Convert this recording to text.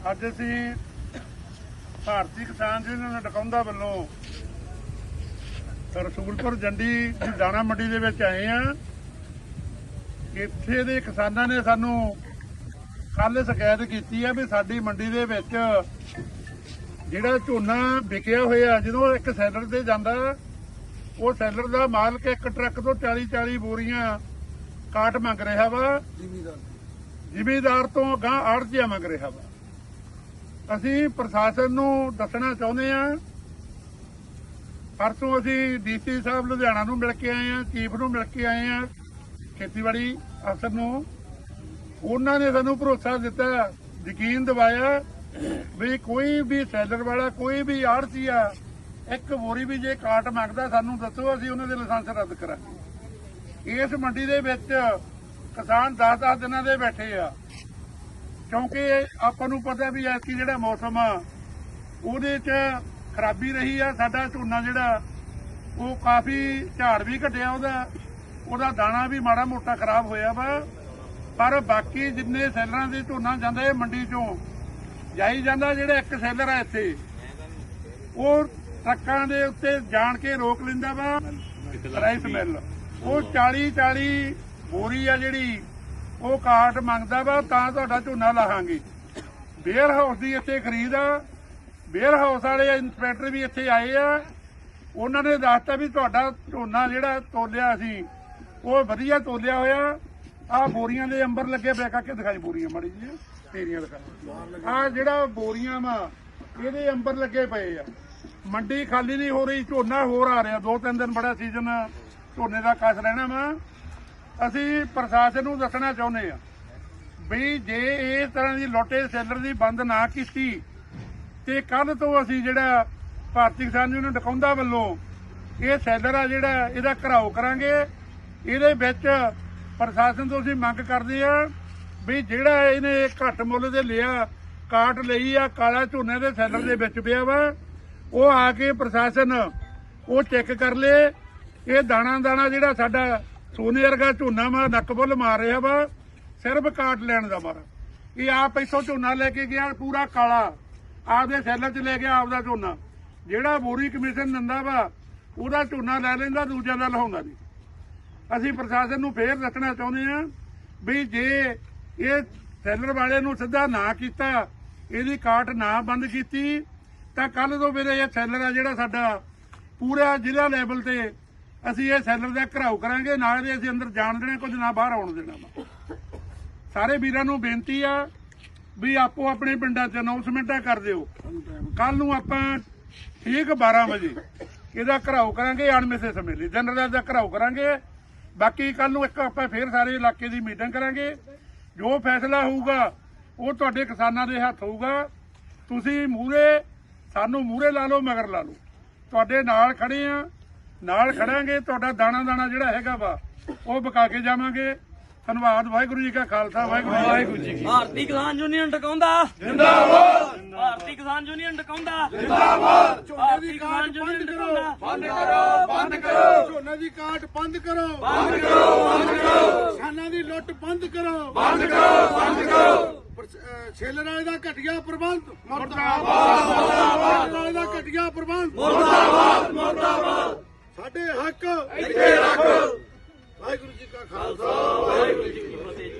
ਅੱਜ ਅਸੀਂ ਭਾਰਤੀ ਕਿਸਾਨ ਯੂਨੀਅਨ ਡਕੌਂਦਾ ਵੱਲੋਂ ਰਸੂਲਪੁਰ ਜੰਡੀ ਦੀ ਦਾਣਾ ਮੰਡੀ ਦੇ ਵਿੱਚ ਆਏ ਆ ਇੱਥੇ ਦੇ ਕਿਸਾਨਾਂ ਨੇ ਸਾਨੂੰ ਕੱਲ ਸ਼ਿਕਾਇਤ ਕੀਤੀ ਆ ਵੀ ਸਾਡੀ ਮੰਡੀ ਦੇ ਵਿੱਚ ਜਿਹੜਾ ਝੋਨਾ ਵਿਕਿਆ ਹੋਇਆ ਜਦੋਂ ਇੱਕ ਸੈਲਰ ਤੇ ਜਾਂਦਾ ਉਹ ਸੈਲਰ ਦਾ ਮਾਲਕ ਇੱਕ ਟਰੱਕ ਤੋਂ 40 40 ਬੋਰੀਆਂ ਕਾਟ ਮੰਗ ਰਿਹਾ ਵਾ। ਜ਼ਿਮੀਦਾਰ। ਤੋਂ ਗਾਂ ਆੜਤੀਆ ਮੰਗ ਰਿਹਾ ਵਾ। ਅਸੀਂ ਪ੍ਰਸ਼ਾਸਨ ਨੂੰ ਦੱਸਣਾ ਚਾਹੁੰਦੇ ਹਾਂ। ਪਰਸੋਂ ਅਸੀਂ ਡੀਸੀ ਸਾਹਿਬ ਲੁਧਿਆਣਾ ਨੂੰ ਮਿਲ ਕੇ ਆਏ ਹਾਂ, ਚੀਫ ਨੂੰ ਮਿਲ ਕੇ ਆਏ ਹਾਂ, ਖੇਤੀਬਾੜੀ ਅਫਸਰ ਨੂੰ। ਉਹਨਾਂ ਨੇ ਸਾਨੂੰ ਭਰੋਸਾ ਦਿੱਤਾ, ਯਕੀਨ ਦਿਵਾਇਆ ਵੀ ਕੋਈ ਵੀ ਸੈਲਰ ਵਾਲਾ, ਕੋਈ ਵੀ ਆੜਤੀਆ, ਇੱਕ ਬੋਰੀ ਵੀ ਜੇ ਕਾਟ ਮੰਗਦਾ, ਸਾਨੂੰ ਦੱਸੋ, ਅਸੀਂ ਉਹਨਾਂ ਦੇ ਲਾਇਸੈਂਸ ਰੱਦ ਕਰਾਂਗੇ। ਇਸ ਮੰਡੀ ਦੇ ਵਿੱਚ ਕਿਸਾਨ 10-10 ਦਿਨਾਂ ਦੇ ਬੈਠੇ ਆ। ਕਿਉਂਕਿ ਆਪਾਂ ਨੂੰ ਪਤਾ ਵੀ ਐਤਕੀ ਜਿਹੜਾ ਮੌਸਮ ਆ ਉਹਦੇ 'ਚ ਖਰਾਬੀ ਰਹੀ ਆ ਸਾਡਾ ਝੋਨਾ ਜਿਹੜਾ ਉਹ ਕਾਫੀ ਝਾੜ ਵੀ ਘਟਿਆ ਉਹਦਾ ਉਹਦਾ ਦਾਣਾ ਵੀ ਮਾੜਾ ਮੋਟਾ ਖਰਾਬ ਹੋਇਆ ਵਾ। ਪਰ ਬਾਕੀ ਜਿੰਨੇ ਸੈਲਰਾਂ ਦੇ ਝੋਨਾ ਜਾਂਦਾ ਇਹ ਮੰਡੀ 'ਚੋਂ ਜਾਈ ਜਾਂਦਾ ਜਿਹੜਾ ਇੱਕ ਸੈਲਰ ਆ ਇੱਥੇ ਉਹ ਟਰੱਕਾਂ ਦੇ ਉੱਤੇ ਜਾਣ ਕੇ ਰੋਕ ਲੈਂਦਾ ਵਾ ਰਾਈਸ ਮਿਲ। ਉਹ 40 40 ਬੋਰੀ ਆ ਜਿਹੜੀ ਉਹ ਕਾਰਡ ਮੰਗਦਾ ਵਾ, ਤਾਂ ਤੁਹਾਡਾ ਝੋਨਾ ਲਾਹਾਂਗੇ। ਬੇਅਰ ਹਾਊਸ ਦੀ ਇੱਥੇ ਖਰੀਦ ਆ। ਬੇਅਰ ਹਾਊਸ ਵਾਲੇ ਇੰਸਪੈਕਟਰ ਵੀ ਇੱਥੇ ਆਏ ਆ। ਉਹਨਾਂ ਨੇ ਦੱਸਤਾ ਵੀ ਤੁਹਾਡਾ ਝੋਨਾ ਜਿਹੜਾ ਤੋਲਿਆ ਸੀ, ਉਹ ਵਧੀਆ ਤੋਲਿਆ ਹੋਇਆ। ਆ ਬੋਰੀਆਂ ਦੇ ਅੰਬਰ ਲੱਗੇ ਪਿਆ ਕਰਕੇ ਦਿਖਾਈ ਬੋਰੀਆਂ ਮਾੜੀ ਜੀ ਤੇਰੀਆਂ ਦਿਖਾ। ਆ ਜਿਹੜਾ ਬੋਰੀਆਂ ਵਾ, ਇਹਦੇ ਅੰਬਰ ਲੱਗੇ ਪਏ ਆ। ਮੰਡੀ ਖਾਲੀ ਨਹੀਂ ਹੋ ਰਹੀ, ਝੋਨਾ ਹੋਰ ਆ ਰਿਹਾ। ਦੋ ਤਿੰਨ ਦਿਨ ਬੜਾ ਸੀਜ਼ਨ ਝੋਨੇ ਦਾ ਕਸ ਰਹਿਣਾ ਵਾ। ਅਸੀਂ ਪ੍ਰਸ਼ਾਸਨ ਨੂੰ ਦੱਸਣਾ ਚਾਹੁੰਦੇ ਆ ਵੀ ਜੇ ਇਸ ਤਰ੍ਹਾਂ ਦੀ ਲੋਟੇ ਸੈਲਰ ਦੀ ਬੰਦ ਨਾ ਕੀਤੀ ਤੇ ਕੱਲ ਤੋਂ ਅਸੀਂ ਜਿਹੜਾ ਭਾਰਤੀ ਕਿਸਾਨ ਯੂਨੀਅਨ ਡਕੌਂਦਾ ਵੱਲੋਂ ਇਹ ਸੈਲਰ ਆ ਜਿਹੜਾ ਇਹਦਾ ਘਰਾਓ ਕਰਾਂਗੇ। ਇਹਦੇ ਵਿੱਚ ਪ੍ਰਸ਼ਾਸਨ ਤੋਂ ਅਸੀਂ ਮੰਗ ਕਰਦੇ ਆ ਵੀ ਜਿਹੜਾ ਇਹਨੇ ਘੱਟ ਮੁੱਲ ਦੇ ਲਿਆ, ਕਾਟ ਲਈ ਆ, ਕਾਲਾ ਝੋਨੇ ਦੇ ਸੈਲਰ ਦੇ ਵਿੱਚ ਪਿਆ ਵਾ, ਉਹ ਆ ਕੇ ਪ੍ਰਸ਼ਾਸਨ ਉਹ ਚੈੱਕ ਕਰ ਲੇ। ਇਹ ਦਾਣਾ ਦਾਣਾ ਜਿਹੜਾ ਸਾਡਾ ਸੋਨੇ ਵਰਗਾ ਝੋਨਾ ਵਾ ਨੱਕ ਬੁੱਲ ਮਾਰ ਰਿਹਾ ਵਾ, ਸਿਰਫ ਕਾਟ ਲੈਣ ਦਾ ਮਾਰਾ। ਇਹ ਆਪ ਇੱਥੋਂ ਝੋਨਾ ਲੈ ਕੇ ਗਿਆ, ਪੂਰਾ ਕਾਲਾ। ਆਪਦੇ ਸੈਲਰ 'ਚ ਲੈ ਗਿਆ ਆਪਦਾ ਝੋਨਾ। ਜਿਹੜਾ ਬੋਰੀ ਕਮਿਸ਼ਨ ਦਿੰਦਾ ਵਾ, ਉਹਦਾ ਝੋਨਾ ਲੈ ਲੈਂਦਾ, ਦੂਜਿਆਂ ਦਾ ਲਹਾਉਂਦਾ ਨਹੀਂ। ਅਸੀਂ ਪ੍ਰਸ਼ਾਸਨ ਨੂੰ ਫੇਰ ਦੱਸਣਾ ਚਾਹੁੰਦੇ ਆ ਵੀ ਜੇ ਇਹ ਸੈਲਰ ਵਾਲੇ ਨੂੰ ਸਿੱਧਾ ਨਾ ਕੀਤਾ, ਇਹਦੀ ਕਾਟ ਨਾ ਬੰਦ ਕੀਤੀ, ਤਾਂ ਕੱਲ ਤੋਂ ਫਿਰ ਇਹ ਸੈਲਰ ਆ ਜਿਹੜਾ ਸਾਡਾ ਪੂਰਾ ਜ਼ਿਲ੍ਹਾ ਲੈਵਲ ਤੇ ਅਸੀਂ ਇਹ ਸੈਲਰ ਦਾ ਘਰਾਓ ਕਰਾਂਗੇ ਨਾ ਇਹਦੇ ਅਸੀਂ ਅੰਦਰ ਜਾਣ ਦੇਣਾ, ਕੁਝ ਨਾ ਬਾਹਰ ਆਉਣ ਦੇਣਾ ਵਾ। ਸਾਰੇ ਵੀਰਾਂ ਨੂੰ ਬੇਨਤੀ ਆ ਵੀ ਆਪੋ ਆਪਣੇ ਪਿੰਡਾਂ 'ਚ ਅਨਾਉਂਸਮੈਂਟਾਂ ਕਰ ਦਿਓ। ਕੱਲ ਨੂੰ ਆਪਾਂ ਠੀਕ 12 ਵਜੇ ਇਹਦਾ ਘਰਾਓ ਕਰਾਂਗੇ ਅਣਮਿੱਥੇ ਸਮੇਂ ਲਈ। ਦਿਨ ਰਾਤ ਦਾ ਘਰਾਓ ਕਰਾਂਗੇ। ਬਾਕੀ ਕੱਲ ਨੂੰ ਇੱਕ ਆਪਾਂ ਫੇਰ ਸਾਰੇ ਇਲਾਕੇ ਦੀ ਮੀਟਿੰਗ ਕਰਾਂਗੇ। ਜੋ ਫੈਸਲਾ ਹੋਊਗਾ, ਉਹ ਤੁਹਾਡੇ ਕਿਸਾਨਾਂ ਦੇ ਹੱਥ ਹੋਊਗਾ। ਤੁਸੀਂ ਮੂਰੇ ਸਾਨੂੰ ਮੂਰੇ ਲਾ ਲਓ, ਮਗਰ ਲਾ ਲਓ। ਤੁਹਾਡੇ ਨਾਲ ਖੜੇ ਆ। ਨਾਲ ਖੜਾਂਗੇ ਤੁਹਾਡਾ ਦਾਣਾ ਦਾਣਾ ਜਿਹੜਾ ਹੈਗਾ ਵਾ ਉਹ ਬਕਾ ਕੇ ਜਾਵਾਂਗੇ। ਧੰਨਵਾਦ ਵਾਹਿਗੁਰੂ ਜੀ ਕਾ ਖਾਲਸਾ ਵਾਹਿਗੁਰੂ ਜੀ ਕੀ ਭਾਰਤੀ ਕਿਸਾਨ ਯੂਨੀਅਨ ਟਕਾਉਂਦਾ। ਜਿੰਦਾਬਾਦ। ਭਾਰਤੀ ਕਿਸਾਨ ਯੂਨੀਅਨ ਟਕਾਉਂਦਾ। ਜਿੰਦਾਬਾਦ। ਭਾਰਤੀ ਕਿਸਾਨ ਯੂਨੀਅਨ ਟਕਾਉਂਦਾ। ਬੰਦ ਕਰੋ ਬੰਦ ਕਰੋ। ਝੋਨੇ ਦੀ ਕਾਟ ਬੰਦ ਕਰੋ। ਬੰਦ ਕਰੋ ਬੰਦ ਕਰੋ। ਕਿਸਾਨਾਂ ਦੀ ਲੁੱਟ ਬੰਦ ਕਰੋ। ਬੰਦ ਕਰੋ ਬੰਦ ਕਰੋ। ਛੇਲਰ ਵਾਲੇ ਦਾ ਘਟੀਆ ਪ੍ਰਬੰਧ। ਮੁਰਦਾਬਾਦ। ਮੁਰਦਾਬਾਦ। ਦਾ ਘਟੀਆ ਪ੍ਰਬੰਧ। ਮੁਰਦਾਬਾਦ ਮੁਰਦਾਬਾਦ। ਸਾਡੇ ਹੱਕ ਇੱਥੇ ਰੱਖ। ਵਾਹਿਗੁਰੂ ਜੀ ਕਾ ਖਾਲਸਾ ਵਾਹਿਗੁਰੂ ਜੀ ਕੀ ਫਤਿਹ।